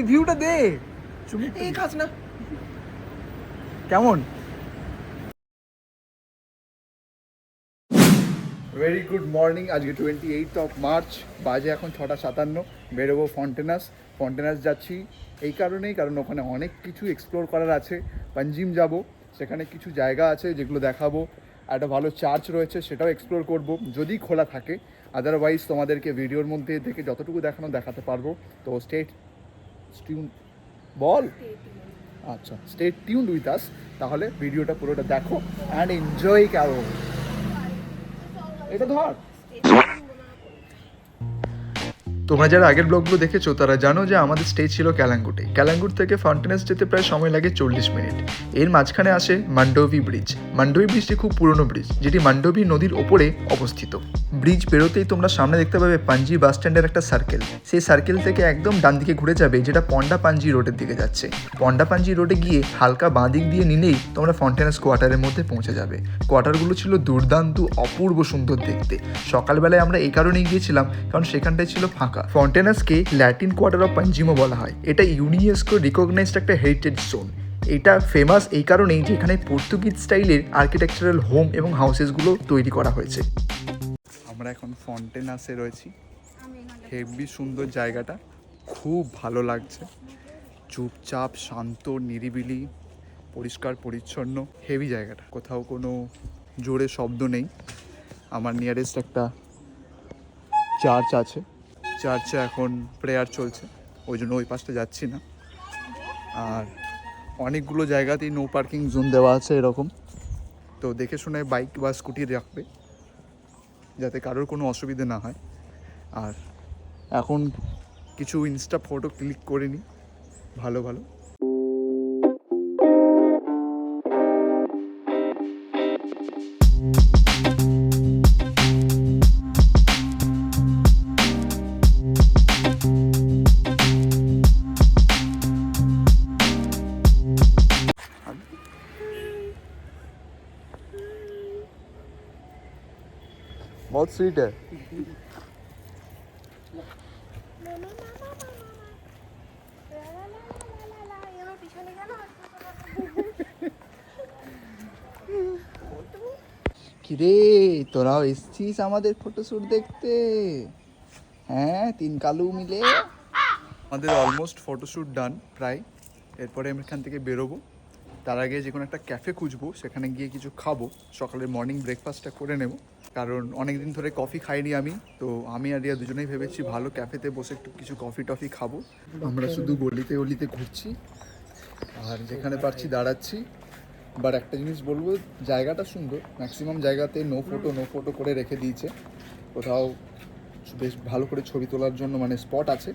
রিভিউটা দে। চুমি এই খাস না। কেমন? ভেরি গুড মর্নিং আজকে টোয়েন্টি এইট অফ মার্চ বাজে এখন ছটা সাতান্ন বেরোবো ফন্টেনাস ফন্টেনাস যাচ্ছি। এই কারণেই কারণ ওখানে অনেক কিছু এক্সপ্লোর করার আছে। পাঞ্জিম যাব সেখানে কিছু জায়গা আছে যেগুলো দেখাবো। একটা ভালো চার্চ রয়েছে সেটাও এক্সপ্লোর করব যদি খোলা থাকে। আদারওয়াইজ তোমাদেরকে ভিডিওর মধ্যে থেকে যতটুকু দেখানো দেখাতে পারব। তো স্টেট স্টিউন বল আচ্ছা স্টে টিউন উইথ আস তাহলে ভিডিওটা পুরোটা দেখো অ্যান্ড এনজয় করো এটা ধর। তোমরা যারা আগের ব্লগগুলো দেখেছ, তারা জানো যে আমাদের স্টে ছিল ক্যালাঙ্গুটে। ক্যালাঙ্গুট থেকে ফাউন্টেনেস যেতে প্রায় সময় লাগে চল্লিশ মিনিট এর মাঝখানে আসে মান্ডোভি ব্রিজ মান্ডোভি ব্রিজটি খুব পুরনো ব্রিজ যেটি মান্ডোভি নদীর ওপরে অবস্থিত। ব্রিজ পেরোতেই তোমরা সামনে দেখতে পাবে পাঞ্জি বাস স্ট্যান্ডের একটা সার্কেল সেই সার্কেল থেকে একদম ডান দিকে ঘুরে যাবে, যেটা পন্ডা পাঞ্জি রোডের দিকে যাচ্ছে। পন্ডা পাঞ্জি রোডে গিয়ে হালকা বাঁ দিক দিয়ে নিলেই তোমরা ফন্টেনাস কোয়ার্টারের মধ্যে পৌঁছে যাবে। কোয়ার্টারগুলো ছিল দুর্দান্ত, অপূর্ব সুন্দর দেখতে। সকালবেলায় আমরা এই কারণেই গিয়েছিলাম, কারণ সেখানটায় ছিল ফাঁকা। ফন্টেনাসকে ল্যাটিন কোয়ার্টার অফ পাঞ্জিমো বলা হয়। এটা ইউনিয়েস্কো রিকগনাইজড একটা হেরিটেজ জোন এটা ফেমাস এই কারণেই যে এখানে পর্তুগিজ স্টাইলের আর্কিটেকচারাল হোম এবং হাউসেসগুলো তৈরি করা হয়েছে। আমরা এখন ফন্টেনাসে রয়েছি। হেভি সুন্দর জায়গাটা। খুব ভালো লাগছে। চুপচাপ, শান্ত, নিরিবিলি, পরিষ্কার, পরিচ্ছন্ন, হেভি জায়গাটা। কোথাও কোনো জোরে শব্দ নেই। আমার নিয়ারেস্ট একটা চার্চ আছে। চার্চে এখন প্রেয়ার চলছে। ওই জন্য ওই পাশটা যাচ্ছি না। আর অনেকগুলো জায়গাতেই নো পার্কিং জোন দেওয়া আছে এরকম। তো দেখে শুনে বাইক বা স্কুটি রাখবে, যাতে কারোর কোনো অসুবিধে না হয়। আর এখন কিছু ইনস্টা ফটো ক্লিক করে নিই ভালো ভালো। সুইটা তোরাও এসছিস আমাদের ফটোশ্যুট দেখতে? হ্যাঁ তিন কালু মিলে? আমাদের অলমোস্ট ফটোশ্যুট ডান প্রায়। এরপরে আমি এখান থেকে বেরোবো। তার আগে যে কোনো একটা ক্যাফে খুঁজবো, সেখানে গিয়ে কিছু খাব। সকালের মর্নিং ব্রেকফাস্টটা করে নেব। কারণ অনেক দিন ধরে কফি খাইনি আমি তো আমি আর রিয়া দুজনেই ভেবেছি ভালো ক্যাফেতে বসে একটু কিছু কফি টফি খাব। আমরা শুধু গলিতে গলিতে ঘুরছি আর যেখানে পারছি দাঁড়াচ্ছি। বাট একটা জিনিস বলব জায়গাটা সুন্দর ম্যাক্সিমাম জায়গাতে নো ফটো নো ফটো করে রেখে দিয়েছে। কোথাও বেশ ভালো করে ছবি তোলার জন্য মানে স্পট আছে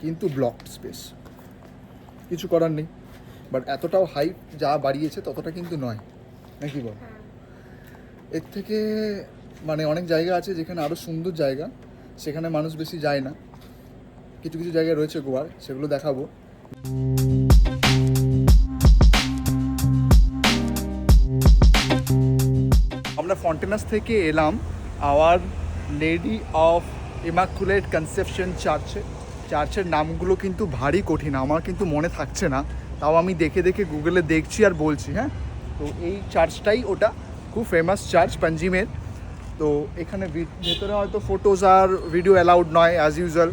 কিন্তু ব্লকড স্পেস কিছু করার নেই। বাট এতটাও হাইপ যা বাড়িয়েছে ততটা কিন্তু নয়। নাকি বল? এর থেকে মানে অনেক জায়গা আছে যেখানে আরও সুন্দর জায়গা, সেখানে মানুষ বেশি যায় না। কিছু কিছু জায়গা রয়েছে গোয়ার, সেগুলো দেখাবো। আমরা ফন্টেনাস থেকে এলাম Our Lady of Immaculate Conception চার্চে চার্চের নামগুলো কিন্তু ভারী কঠিন, আমার কিন্তু মনে থাকছে না। তাও আমি দেখে দেখে গুগলে দেখছি আর বলছি হ্যাঁ? তো এই চার্চটাই ওটা, খুব ফেমাস চার্চ পাঞ্জিমের তো এখানে ভেতরে হয়তো ফটোজ আর ভিডিও অ্যালাউড নয় অ্যাজ ইউজুয়াল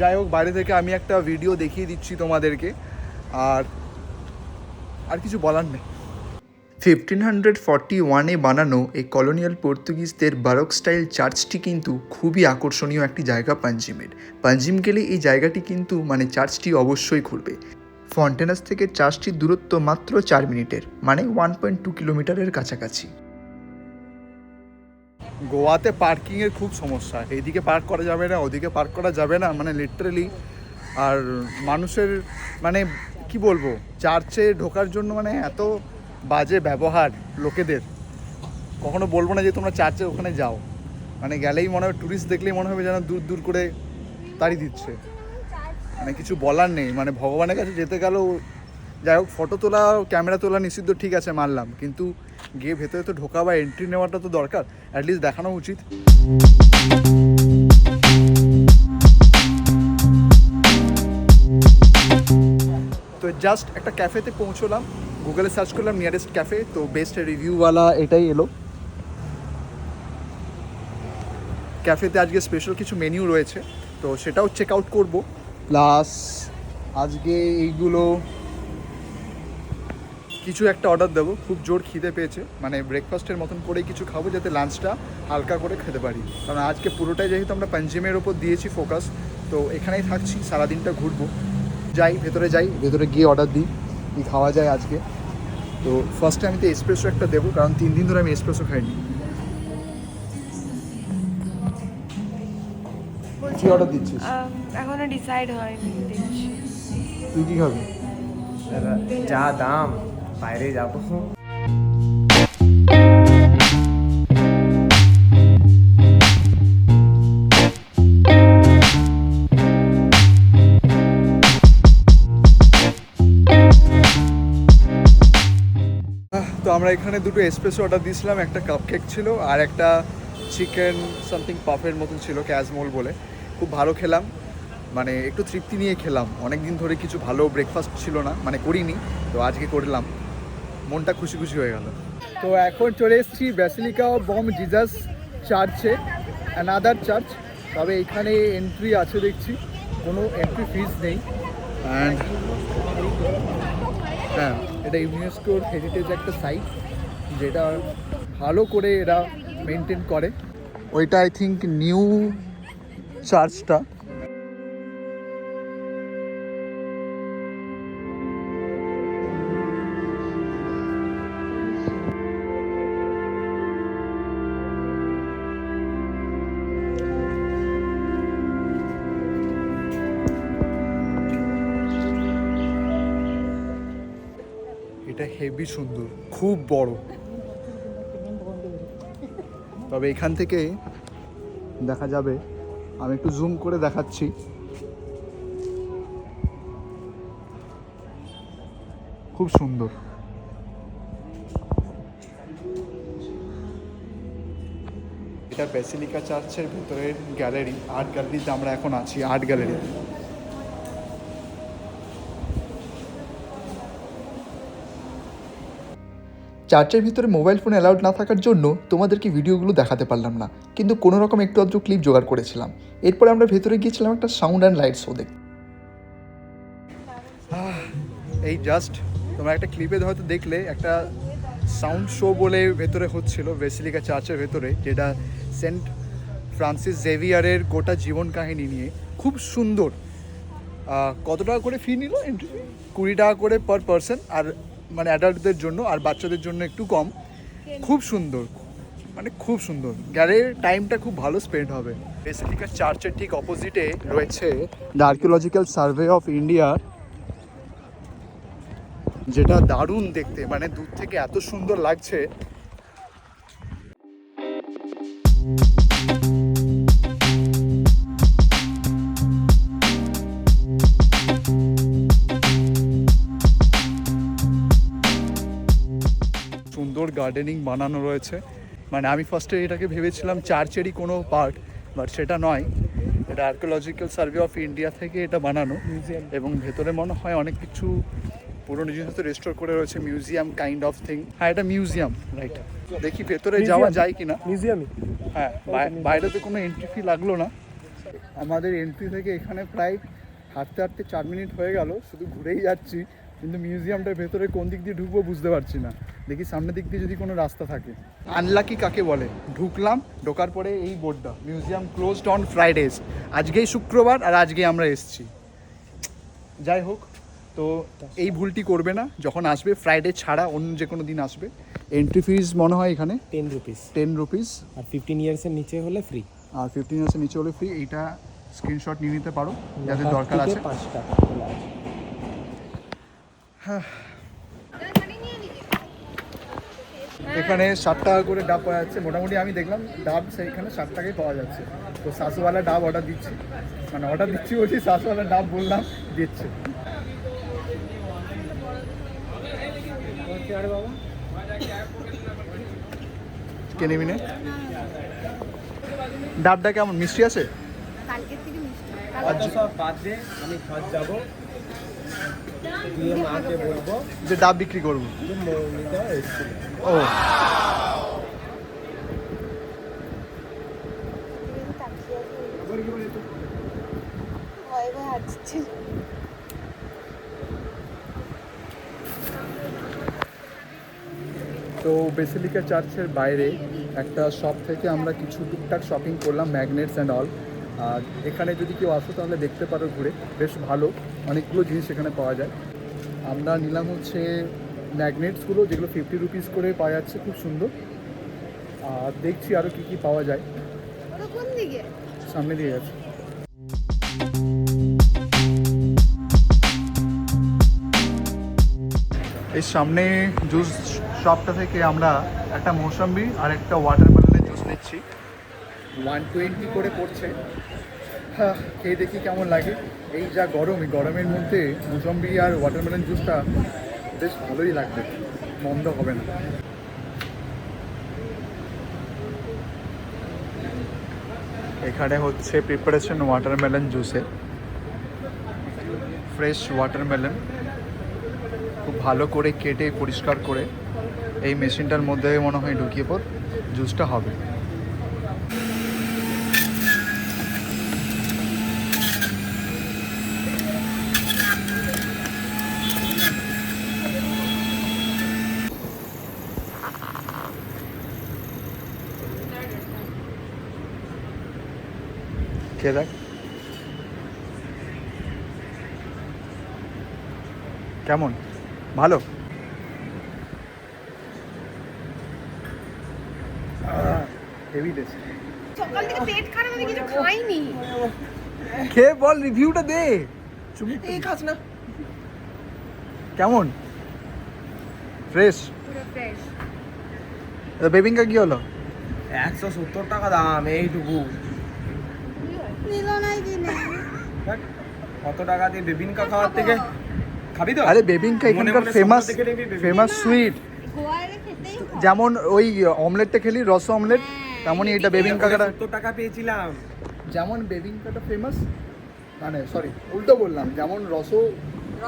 যাই হোক, বাইরে থেকে আমি একটা ভিডিও দেখিয়ে দিচ্ছি তোমাদেরকে। আর আর কিছু বলার নেই। ফিফটিন হান্ড্রেড ওয়ানে বানানো এই কলোনিয়াল পর্তুগিজদের বারক স্টাইল চার্চটি কিন্তু খুবই আকর্ষণীয় একটি জায়গা পাঞ্জিমের। পাঞ্জিম গেলে এই জায়গাটি কিন্তু মানে চার্চটি অবশ্যই ঘুরবে ফন্টেনাস থেকে চার্চটির দূরত্ব মাত্র চার মিনিটের মানে ওয়ান পয়েন্ট টু কিলোমিটারের কাছাকাছি। গোয়াতে পার্কিংয়ের খুব সমস্যা। এইদিকে পার্ক করা যাবে না, ওদিকে পার্ক করা যাবে না মানে লিটারেলি আর মানুষের মানে কি বলব চার্চে ঢোকার জন্য মানে এত বাজে ব্যবহার লোকেদের। কখনো বলব না যে তোমরা চার্চে ওখানে যাও। মানে গেলেই মনে হবে ট্যুরিস্ট দেখলেই মনে হবে যেন দূর দূর করে তাড়ি দিচ্ছে। মানে কিছু বলার নেই মানে ভগবানের কাছে যেতে গেলেও যাই হোক ফটো তোলা ক্যামেরা তোলা নিষিদ্ধ ঠিক আছে, মানলাম। কিন্তু গিয়ে ভেতরে তো ঢোকা বা এন্ট্রি নেওয়াটা তো দরকার অ্যাটলিস্ট দেখানো উচিত। তো জাস্ট একটা ক্যাফেতে পৌঁছলাম গুগলে সার্চ করলাম নিয়ারেস্ট ক্যাফে তো বেস্ট রিভিউওয়ালা এটাই এলো। ক্যাফেতে আজকে স্পেশাল কিছু মেনিউ রয়েছে, তো সেটাও চেক আউট করব। প্লাস আজকে এইগুলো কিছু একটা অর্ডার দেবো। খুব জোর খিদে পেয়েছে। মানে ব্রেকফাস্টের মতন করেই কিছু খাব যাতে লাঞ্চটা হালকা করে খেতে পারি। কারণ আজকে পুরোটাই যেহেতু আমরা পাঞ্জিমের ওপর দিয়েছি ফোকাস তো এখানেই থাকছি সারাদিনটা ঘুরবো। যাই ভেতরে যাই ভেতরে গিয়ে অর্ডার দিই কি খাওয়া যায় আজকে। তো ফার্স্টে আমি তো এসপ্রেসো একটা দেবো কারণ তিন দিন ধরে আমি এসপ্রেসো খাইনি। কি অর্ডার দিচ্ছিস? এখনও ডিসাইড হয়নি তুই কি খাবি? যা দাম। বাইরে যাব। তো আমরা এখানে দুটো এসপ্রেসো অর্ডার দিয়েছিলাম, একটা কাপকেক ছিল আর একটা চিকেন সামথিং পাফের মতন ছিল ক্যাজমোল বলে। খুব ভালো খেলাম মানে একটু তৃপ্তি নিয়ে খেলাম। অনেক দিন ধরে কিছু ভালো ব্রেকফাস্ট ছিল না মানে করিনি, তো আজকে করলাম। মনটা খুশি খুশি হয়ে গেল। তো এখন চলে এসেছি ব্যাসিলিকা বম জিজাস চার্চে অ্যানাদার চার্চ তবে এখানে এন্ট্রি আছে দেখছি কোনো এন্ট্রি ফিস নেই। অ্যান্ড হ্যাঁ এটা ইউনেস্কোর হেরিটেজ একটা সাইট যেটা ভালো করে এরা মেনটেন করে। ওইটা আই থিঙ্ক নিউ চার্চটা হেভি সুন্দর, খুব বড়। তবে এখান থেকে দেখা যাবে, আমি একটু জুম করে দেখাচ্ছি। খুব সুন্দর। এটা বেসিলিকা চার্চের ভিতরের গ্যালারি আর্ট গ্যালারিতে আমরা এখন আছি আর্ট গ্যালারিতে চার্চের ভিতরে মোবাইল ফোন অ্যালাউড না থাকার জন্য তোমাদেরকে ভিডিওগুলো দেখাতে পারলাম না। কিন্তু কোনো রকম একটু আধটু ক্লিপ জোগাড় করেছিলাম। এরপরে আমরা ভেতরে গিয়েছিলাম একটা সাউন্ড অ্যান্ড লাইট শো দেখতে। এই জাস্ট তোমরা একটা ক্লিপে হয়তো দেখলে, একটা সাউন্ড শো বলে ভেতরে হচ্ছিল বেসিলিকা চার্চের ভেতরে, যেটা সেন্ট ফ্রান্সিস জেভিয়ারের গোটা জীবন কাহিনী নিয়ে। খুব সুন্দর। কত টাকা করে ফি নিল কুড়ি টাকা করে পার পার্সন আর মানে অ্যাডাল্টদের জন্য আর বাচ্চাদের জন্য একটু কম। খুব সুন্দর। মানে খুব সুন্দর। গ্যালের টাইমটা খুব ভালো স্পেন্ড হবে। বেসিলিকা চার্চের ঠিক অপোজিটে রয়েছে the Archaeological Survey of India যেটা দারুণ দেখতে। মানে দূর থেকে এত সুন্দর লাগছে। গার্ডেনিং বানানো রয়েছে। মানে আমি ফার্স্টে এটাকে ভেবেছিলাম চার্চেরই কোনো পার্ট বাট সেটা নয়। এটা আর্কিওলজিক্যাল সার্ভে অফ ইন্ডিয়া থেকে এটা বানানো। এবং ভেতরে মনে হয় অনেক কিছু পুরনো জিনিস তো রেস্টোর করে রয়েছে মিউজিয়াম কাইন্ড অফ থিং হ্যাঁ এটা মিউজিয়াম রাইট দেখি ভেতরে যাওয়া যায় কিনা। মিউজিয়ামে হ্যাঁ বাইরে তো কোনো এন্ট্রি ফি লাগল না। আমাদের এন্ট্রি থেকে এখানে প্রায় হাঁটতে হাঁটতে চার মিনিট হয়ে গেল শুধু ঘুরেই যাচ্ছি। কিন্তু মিউজিয়ামটার ভেতরে কোন দিক দিয়ে ঢুকবো বুঝতে পারছি না। দেখি সামনের দিক দিয়ে যদি কোনো রাস্তা থাকে। আনলাকি কাকে বলে? ঢুকলাম ঢোকার পরে এই বোর্ডটা মিউজিয়াম ক্লোজড অন ফ্রাইডেজ আজকেই শুক্রবার আর আজকে আমরা এসছি। যাই হোক তো এই ভুলটি করবে না। যখন আসবে ফ্রাইডে ছাড়া অন্য যে কোনো দিন আসবে। এন্ট্রি ফিজ মনে হয় এখানে? টেন রুপিস টেন রুপিস আর ফিফটিন ইয়ার্সের নিচে হলে ফ্রি আর ফিফটিন ইয়ার্সের নিচে হলে ফ্রি এইটা স্ক্রিনশট নিয়ে নিতে পারো যাদের দরকার আছে। পাঁচ টাকা। এখানে ষাট টাকা করে ডাব পাওয়া যাচ্ছে। মোটামুটি আমি দেখলাম ডাব সেইখানে ষাট টাকায় পাওয়া যাচ্ছে। তো শাশুওয়ালা ডাব অর্ডার দিচ্ছি। মানে অর্ডার দিচ্ছি বলছি শাশুওয়ালা ডাব বললাম দিচ্ছে। কে নিবি নে? ডাবটা কেমন? মিষ্টি আছে? কালকের থেকে মিষ্টি। অত সব বাদ দে আমি ঘর যাব। যে ডাব বিক্রি করব। ও। তো বেসিলিকা চার্চের বাইরে একটা শপ থেকে আমরা কিছু টুকটাক শপিং করলাম ম্যাগনেটস অ্যান্ড অল আর এখানে যদি কেউ আসো তাহলে দেখতে পারো ঘুরে। বেশ ভালো অনেকগুলো জিনিস এখানে পাওয়া যায়। আমরা নিলাম হচ্ছে ম্যাগনেটসগুলো যেগুলো ফিফটি রুপিস করে পাওয়া যাচ্ছে খুব সুন্দর। আর দেখছি আরও কী কী পাওয়া যায়। সামনে দিয়ে গেছে এই সামনে জুস শপটা থেকে আমরা একটা মৌসম্বি আর একটা ওয়াটার ওয়াটারমেলনের জুস নিচ্ছি। ওয়ান টোয়েন্টি করে পড়ছে। হ্যাঁ খেয়ে দেখি কেমন লাগে। এই যা গরম, এই গরমের মধ্যে মৌসম্বি আর ওয়াটারমেলন জুসটা বেশ ভালোই লাগবে। মন্দ হবে না। এখানে হচ্ছে প্রিপারেশন ওয়াটারমেলন জুসের ফ্রেশ ওয়াটারমেলন খুব ভালো করে কেটে, পরিষ্কার করে এই মেশিনটার মধ্যে মনে হয় ঢুকিয়ে পর জুসটা হবে। খেয়ে দেখ। কেমন? ভালো? হেভি টেস্ট সকাল থেকে পেট খারাপ আমি কিছু খাইনি। খেয়ে বল রিভিউটা দে। চুমি এই খাস না। কেমন? ফ্রেশ পুরো ফ্রেশ বেবিংকা কি হলো? একশো সত্তর টাকা দাম এইটুকু। নিল নাই কিনে দেখ, কত টাকা দিয়ে বেবিনকা খাওয়ার থেকে খাবি তো? আরে বেবিনকা এখানকার ফেমাস। ফেমাস সুইট হয়। যেমন ওই অমলেটটা খেলি রস অমলেট তেমনই এটা বেবিংকাটা কত টাকা পেয়েছিলাম। যেমন বেবিংকাটা ফেমাস মানে সরি উল্টো বললাম যেমন রস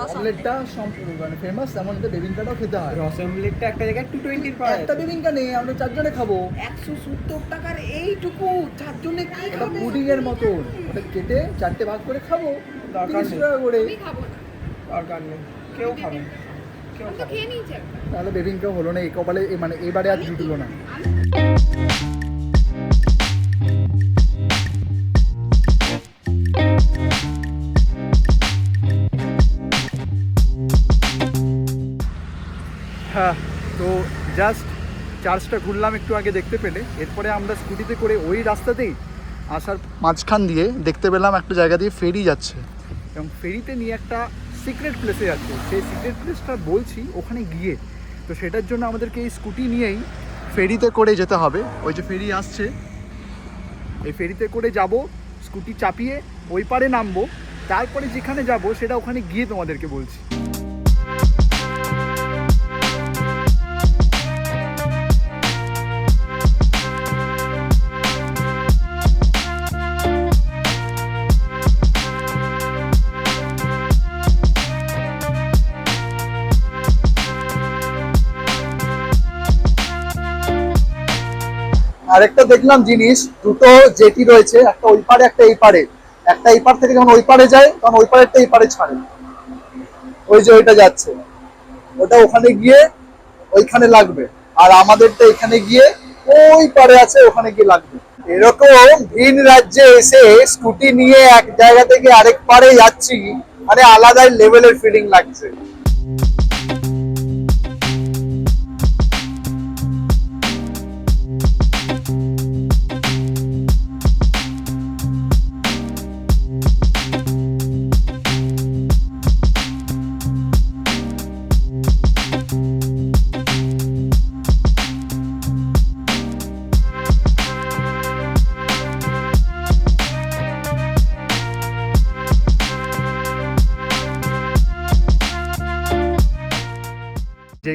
অমলেটটা সম্পূর্ণ মানে ফেমাস তেমন এটা বেবিংকাটাও খেতে হয়। রস অমলেটটা একটা জায়গায় টু টোয়েন্টির পায় একটা বেবিংকা নেই আমরা চারজনে খাব। একশো সত্তর টাকার এইটুকু চারজনে কি ওটা পুডিং এর মতন। ওটা কেটে চারটে ভাগ করে খাব। দরকার তিরিশ নেই। টাকা করে। আমি খাব না। দরকার নেই। কেউ খাবে একটা। তাহলে বেবিংকা হলো না এই কপালে মানে এবারে আর জুটলো না। জাস্ট চার্জটা ঘুরলাম একটু আগে দেখতে পেলে। এরপরে আমরা স্কুটিতে করে ওই রাস্তাতেই আসার মাঝখান দিয়ে দেখতে পেলাম একটা জায়গা দিয়ে ফেরি যাচ্ছে। এবং ফেরিতে নিয়ে একটা সিক্রেট প্লেসে যাচ্ছে। সেই সিক্রেট প্লেসটা বলছি ওখানে গিয়ে। তো সেটার জন্য আমাদেরকে এই স্কুটি নিয়েই ফেরিতে করে যেতে হবে। ওই যে ফেরি আসছে। এই ফেরিতে করে যাব, স্কুটি চাপিয়ে ওই পারে নামবো। তারপরে যেখানে যাব সেটা ওখানে গিয়ে তোমাদেরকে বলছি। আরেকটা দেখলাম জিনিস, দুটো জেটি রয়েছে, একটা ওই পারে, একটা এই পারে। একটা এই পার থেকে যখন ওই পারে যায়, তখন ওই পারেরটা এই পারে ছাড়ে। ওই যে ওইটা যাচ্ছে। ওটা ওখানে গিয়ে ওইখানে লাগবে। আর আমাদেরটা এখানে গিয়ে ওই পারে আছে, ওখানে গিয়ে লাগবে। এরকম ভিন রাজ্যে এসে স্কুটি নিয়ে এক জায়গা থেকে আরেক পারে যাচ্ছি মানে আলাদাই লেভেলের ফিলিং লাগছে।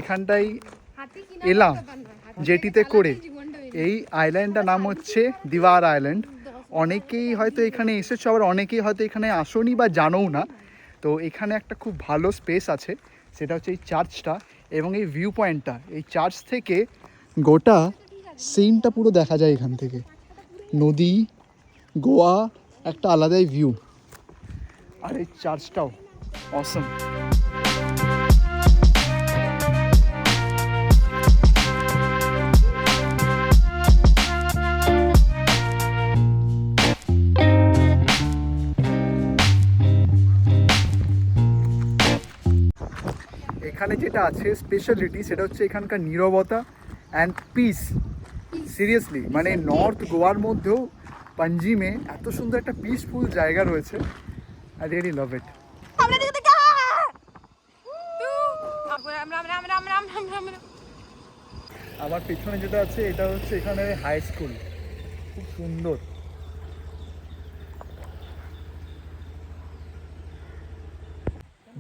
কিনা এলাম চালাতেই করে এই আইল্যান্ডটার নাম হচ্ছে দিওয়ার আইল্যান্ড অনেকেই হয়তো এখানে এসেছ আবার অনেকেই হয়তো এখানে আসোনি বা জানোও না। তো এখানে একটা খুব ভালো স্পেস আছে সেটা হচ্ছে এই চার্চটা এবং এই ভিউ পয়েন্টটা এই চার্চ থেকে গোটা সিনটা পুরো দেখা যায় এখান থেকে। নদী গোয়া একটা আলাদাই ভিউ আর এই চার্চটাও অসম এখানে যেটা আছে স্পেশালিটি সেটা হচ্ছে এখানকার নীরবতা অ্যান্ড পিস সিরিয়াসলি মানে নর্থ গোয়ার মধ্যেও পাঞ্জিমে এত সুন্দর একটা পিসফুল জায়গা রয়েছে। আই রিয়েলি লাভ ইট আমার পেছনে যেটা আছে এটা হচ্ছে এখানে হাই স্কুল খুব সুন্দর।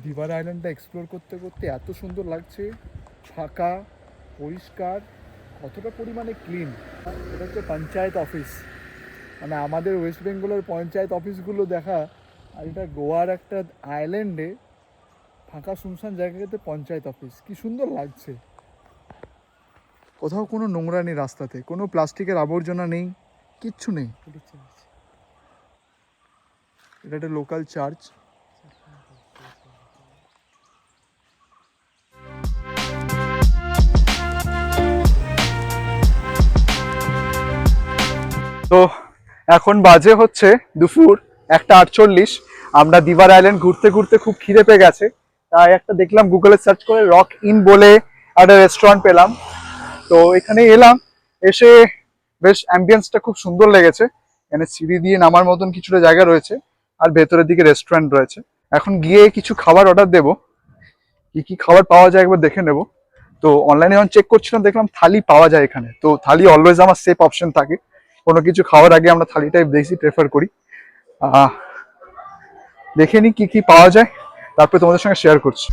দিবার আইল্যান্ডটা এক্সপ্লোর করতে করতে এত সুন্দর লাগছে। ফাঁকা পরিষ্কার কতটা পরিমাণে ক্লিন এটা হচ্ছে পঞ্চায়েত অফিস মানে আমাদের ওয়েস্ট বেঙ্গলের পঞ্চায়েত অফিসগুলো দেখা আর এটা গোয়ার একটা আইল্যান্ডে ফাঁকা শুনশান জায়গাতে পঞ্চায়েত অফিস কি সুন্দর লাগছে। কোথাও কোনো নোংরা নেই রাস্তাতে কোনো প্লাস্টিকের আবর্জনা নেই কিচ্ছু নেই। এটা একটা লোকাল চার্চ তো এখন বাজে হচ্ছে দুপুর একটা আটচল্লিশ। আমরা দিবার আইল্যান্ড ঘুরতে ঘুরতে খুব খিদে পেয়ে গেছে। তাই একটা দেখলাম গুগলে সার্চ করে রক ইন বলে একটা রেস্টুরেন্ট পেলাম। তো এখানে এলাম, এসে বেশ অ্যাম্বিয়েন্সটা খুব সুন্দর লেগেছে। এখানে সিঁড়ি দিয়ে নামার মতন কিছুটা জায়গা রয়েছে আর ভেতরের দিকে রেস্টুরেন্ট রয়েছে। এখন গিয়ে কিছু খাবার অর্ডার দেব। কি কি খাবার পাওয়া যায় একবার দেখে নেব। তো অনলাইনে যখন চেক করছিলাম, দেখলাম থালি পাওয়া যায় এখানে। তো থালি অলওয়েজ আমার সেফ অপশন থাকে। কোনো কিছু খাওয়ার আগে আমরা থালিটাই বেশি প্রেফার করি। দেখে নিই কি কি পাওয়া যায়, তারপরে তোমাদের সঙ্গে শেয়ার করছি।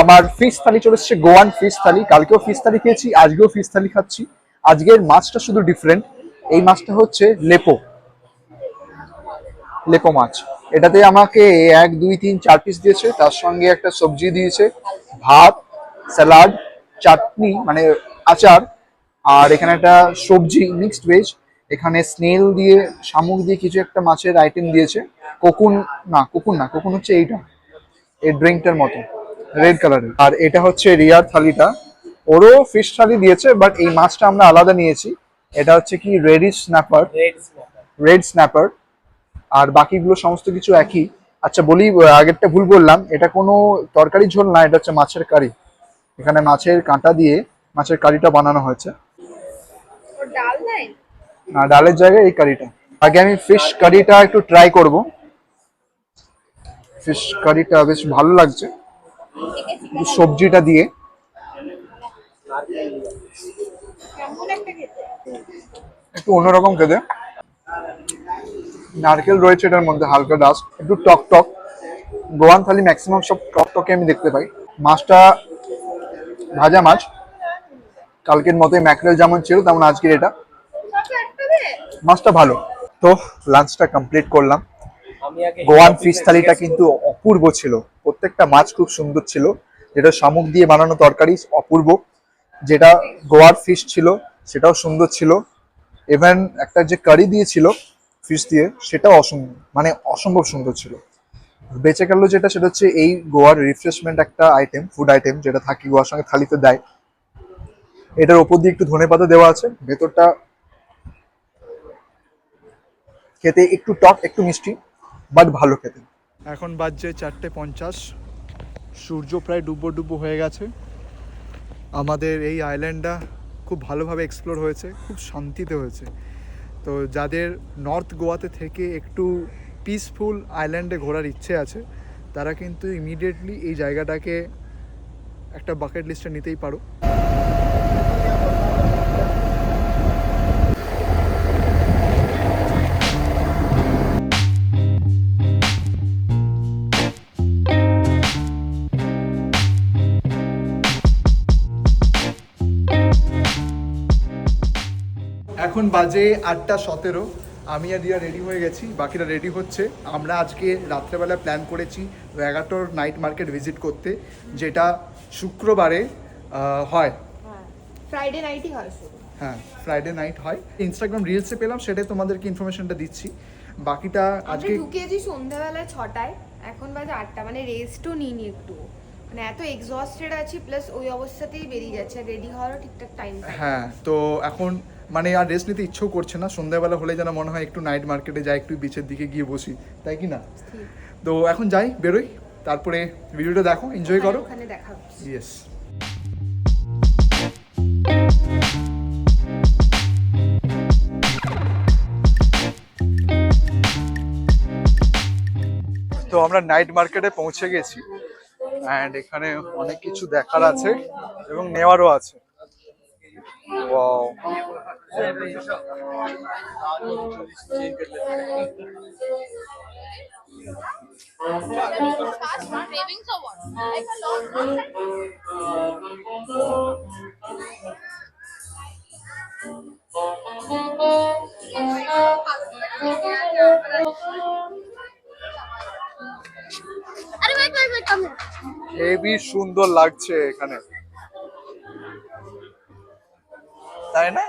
আমার ফিশ থালি চলে এসেছে গোয়ান ফিশ থালি। কালকেও ফিশ থালি খেয়েছি, আজকেও ফিশ থালি খাচ্ছি। আজকের মাছটা শুধু ডিফারেন্ট এই মাছটা হচ্ছে লেপো। লেপো মাছ। এটাতে আমাকে এক দুই তিন চার পিস দিয়েছে। তার সঙ্গে একটা সবজি দিয়েছে ভাত স্যালাড চাটনি মানে আচার আর এখানে একটা সবজি মিক্সড ভেজ এখানে স্নেল দিয়ে শামুক দিয়ে কিছু একটা মাছের আইটেম দিয়েছে। কোকুন না কোকুন না কোকুন হচ্ছে এইটা। এই ড্রিঙ্কটার মতো রেড কালারের আর এটা হচ্ছে রিয়ার থালিটা। ওরও ফিশ থালি দিয়েছে বাট এই মাছটা আমরা আলাদা নিয়েছি। এটা হচ্ছে কি রেডিশ স্ন্যাপার রেড স্ন্যাপার আর বাকিগুলো সমস্ত কিছু একই। আচ্ছা বলি আগেরটা ভুল বললাম। এটা কোনো তরকারি ঝোল না এটা হচ্ছে মাছের কারি। এখানে মাছের কাঁটা দিয়ে মাছের কারিটা বানানো হয়েছে। আর ডালের জায়গায় এই কারিটা। আগে আমি ফিশ কারিটা একটু ট্রাই করব। ফিশ কারিটা বেশ ভালো লাগছে। সবজিটা দিয়ে। একটু অন্যরকম খেতে। নারকেল রয়েছে এটার মধ্যে, হালকা ডাস্ট একটু টক টক। গোয়ান থালি ম্যাক্সিমাম সব টক টকে আমি দেখতে পাই। মাছটা ভাজা মাছ। কালকের মতোই ম্যাকরেল যেমন ছিল, তেমন আজকের এটা। মাছটা ভালো। তো লাঞ্চটা কমপ্লিট করলাম। গোয়ান ফিশ থালিটা কিন্তু অপূর্ব ছিল। প্রত্যেকটা মাছ খুব সুন্দর ছিল। যেটা শামুক দিয়ে বানানো তরকারি অপূর্ব। যেটা গোয়ার ফিশ ছিল, সেটাও সুন্দর ছিল। ইভেন একটা যে কারি দিয়েছিল ফিশ দিয়ে সেটা অসম্ভব মানে অসম্ভব সুন্দর ছিল। বেঁচে গেল যেটা সেটা হচ্ছে এই গোয়ার রিফ্রেশমেন্ট একটা আইটেম ফুড আইটেম যেটা থাকি গোয়ার সঙ্গে থালিতে দেয়। এটার ওপর দিয়ে একটু ধনে পাতা দেওয়া আছে, ভেতরটা খেতে একটু টক, একটু মিষ্টি বাট ভালো খেতে। এখন বাজছে চারটে পঞ্চাশ, সূর্য প্রায় ডুবো ডুবো হয়ে গেছে। আমাদের এই আইল্যান্ডটা খুব ভালোভাবে এক্সপ্লোর হয়েছে, খুব শান্তিতে হয়েছে। তো যাদের নর্থ গোয়াতে থেকে একটু পিসফুল আইল্যান্ডে ঘোরার ইচ্ছে আছে, তারা কিন্তু ইমিডিয়েটলি এই জায়গাটাকে একটা বাকেট লিস্টে নিতেই পারো। এখন বাজে আটটা সতেরো। আমি আর রিয়া রেডি হয়ে গেছি বাকিরা রেডি হচ্ছে। আমরা আজকে রাত্রেবেলা প্ল্যান করেছি ভ্যাগাটোর নাইট মার্কেট ভিজিট করতে যেটা শুক্রবারে হয়। ফ্রাইডে নাইটই হয় হ্যাঁ ফ্রাইডে নাইট হয়। ইনস্টাগ্রাম রিলসে পেলাম সেটাই তোমাদেরকে ইনফরমেশনটা দিচ্ছি। বাকিটা আজকে ঢুকেছি সন্ধ্যাবেলায় ছটায় এখন বাজে আটটা মানে রেস্টও নিইনি একটু। মানে এত এক্সস্টেড আছি প্লাস ওই অবস্থাতেই বেরিয়ে যাচ্ছে রেডি হওয়ারও ঠিকঠাক টাইম হ্যাঁ তো এখন মানে আর রেস্ট নিতে ইচ্ছেও করছে না। সন্ধ্যাবেলা হলে যেন মনে হয় একটু নাইট মার্কেটে যাই একটু বিচের দিকে গিয়ে বসি। তাই কি না? তো এখন যাই বেরোই। তারপরে ভিডিওটা দেখো এনজয় করো। ইয়েস তো আমরা নাইট মার্কেটে পৌঁছে গেছি। অ্যান্ড এখানে অনেক কিছু দেখার আছে এবং নেওয়ারও আছে। Wow. হেভি সুন্দর লাগছে এখানে তাই না?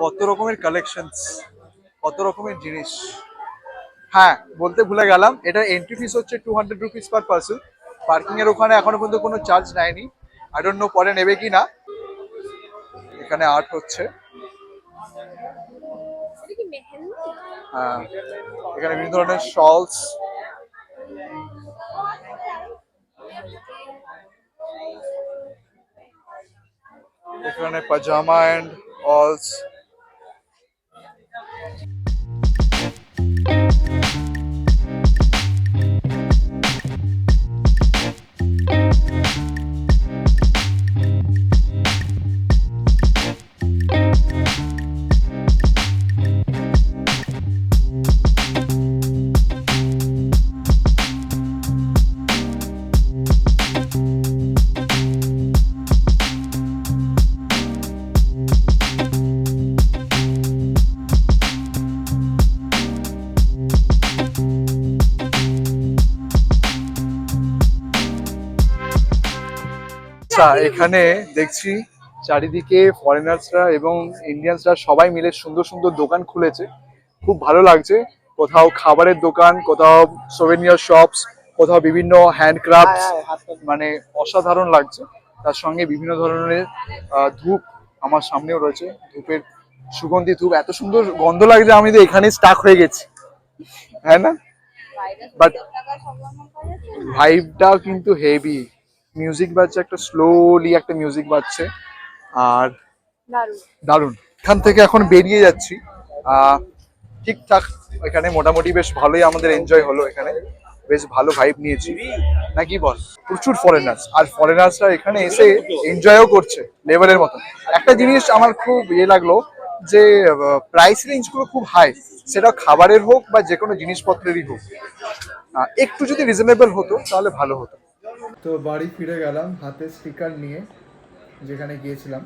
কত রকমের কালেকশনস কত রকমের জিনিস। হ্যাঁ বলতে ভুলে গেলাম এটা এন্ট্রি ফিস হচ্ছে two hundred rupees per person parking এর ওখানে এখনও পর্যন্ত কোনো চার্জ নেয়নি। আই ডোন্ট নো পরে নেবে কি না এখানে আর্ট হচ্ছে। হ্যাঁ এখানে বিভিন্ন ধরনের শলস এখানে পাজামা অ্যান্ড অলস আচ্ছা এখানে দেখছি চারিদিকে ফরেনার্সরা এবং ইন্ডিয়ানসরা সবাই মিলে সুন্দর সুন্দর দোকান খুলেছে। খুব ভালো লাগছে। কোথাও খাবারের দোকান কোথাও সোভেনিয়ার শপস কোথাও বিভিন্ন হ্যান্ডক্রাফট মানে অসাধারণ লাগছে। তার সঙ্গে বিভিন্ন ধরনের আহ, ধূপ আমার সামনেও রয়েছে। ধূপের সুগন্ধি ধূপ এত সুন্দর গন্ধ লাগছে আমি তো এখানে স্টাক হয়ে গেছি। হ্যাঁ না? বাট ভাইবটা কিন্তু হেভি মিউজিক বাজছে একটা স্লোলি একটা মিউজিক বাজছে। আর দারুণ। এখান থেকে এখন বেরিয়ে যাচ্ছি। আহ, ঠিকঠাক এখানে মোটামুটি বেশ ভালোই আমাদের এনজয় হলো এখানে। বেশ ভালো ভাইব নিয়েছি। নাকি বল? প্রচুর ফরেনার্স আর ফরেনার্সরা এখানে এসে এনজয়ও করছে লেভেলের মতো একটা জিনিস আমার খুব ইয়ে লাগল যে প্রাইস রেঞ্জগুলো খুব হাই সেটা খাবারের হোক বা যে কোনো জিনিসপত্রেরই হোক। একটু যদি রিজনেবল হতো তাহলে ভালো হতো। তো বাড়ি ফিরে গেলাম হাতে স্টিকার নিয়ে যেখানে গিয়েছিলাম।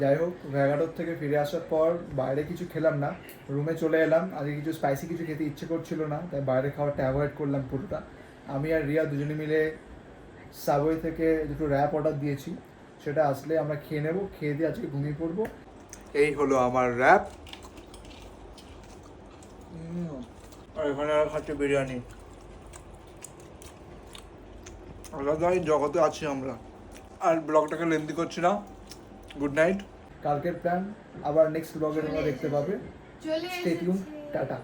যাই হোক ভ্যাগাটোর থেকে ফিরে আসার পর বাইরে কিছু খেলাম না। রুমে চলে এলাম আজকে কিছু স্পাইসি কিছু খেতে ইচ্ছে করছিল না তাই বাইরে খাবারটা অ্যাভয়েড করলাম পুরোটা। আমি আর রিয়া দুজনে মিলে সাবওয়ে থেকে দুটো র্যাপ অর্ডার দিয়েছি। সেটা আসলে আমরা খেয়ে নেব খেয়ে দিয়ে আজকে ঘুমিয়ে পড়ব। এই হলো আমার র্যাপ আর এখানে খাচ্ছে বিরিয়ানি। আলাদাই জগতে আছি আমরা। আর ব্লগটাকে লেন্দি করছি না। গুড নাইট কালকের প্ল্যান আবার নেক্সট ব্লগে তোমরা দেখতে পাবে। চলে স্টে টিউন টাটা।